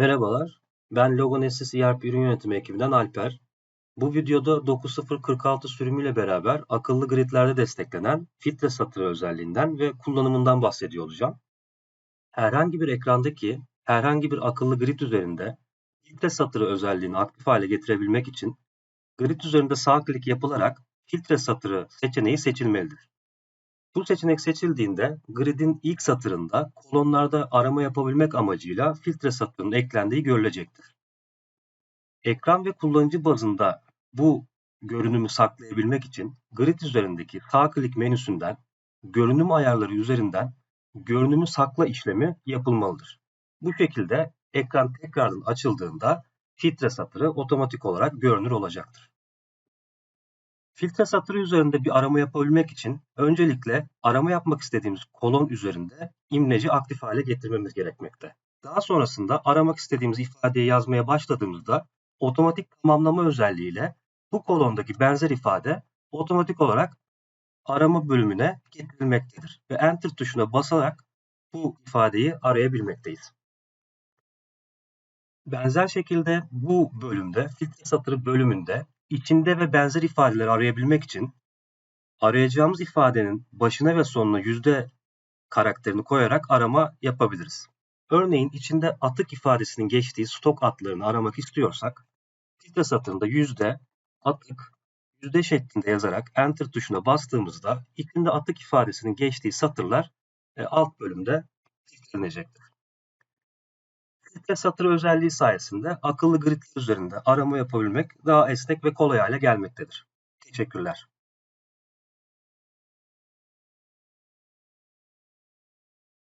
Merhabalar, ben Logonesis ERP ürün yönetimi ekibinden Alper. Bu videoda 9046 sürümüyle beraber akıllı gridlerde desteklenen filtre satırı özelliğinden ve kullanımından bahsediyor olacağım. Herhangi bir ekrandaki herhangi bir akıllı grid üzerinde filtre satırı özelliğini aktif hale getirebilmek için grid üzerinde sağ klik yapılarak filtre satırı seçeneği seçilmelidir. Bu seçenek seçildiğinde gridin ilk satırında kolonlarda arama yapabilmek amacıyla filtre satırının eklendiği görülecektir. Ekran ve kullanıcı bazında bu görünümü saklayabilmek için grid üzerindeki sağ klik menüsünden görünüm ayarları üzerinden görünümü sakla işlemi yapılmalıdır. Bu şekilde ekran tekrardan açıldığında filtre satırı otomatik olarak görünür olacaktır. Filtre satırı üzerinde bir arama yapabilmek için öncelikle arama yapmak istediğimiz kolon üzerinde imleci aktif hale getirmemiz gerekmekte. Daha sonrasında aramak istediğimiz ifadeyi yazmaya başladığımızda otomatik tamamlama özelliğiyle bu kolondaki benzer ifade otomatik olarak arama bölümüne getirilmektedir. Ve Enter tuşuna basarak bu ifadeyi arayabilmekteyiz. Benzer şekilde bu bölümde, filtre satırı bölümünde içinde ve benzer ifadeleri arayabilmek için arayacağımız ifadenin başına ve sonuna yüzde karakterini koyarak arama yapabiliriz. Örneğin içinde atık ifadesinin geçtiği stok atlarını aramak istiyorsak filtre satırında yüzde atık yüzde şeklinde yazarak enter tuşuna bastığımızda içinde atık ifadesinin geçtiği satırlar e, alt bölümde filtrelenecektir. Filtre satır özelliği sayesinde akıllı gridler üzerinde arama yapabilmek daha esnek ve kolay hale gelmektedir. Teşekkürler.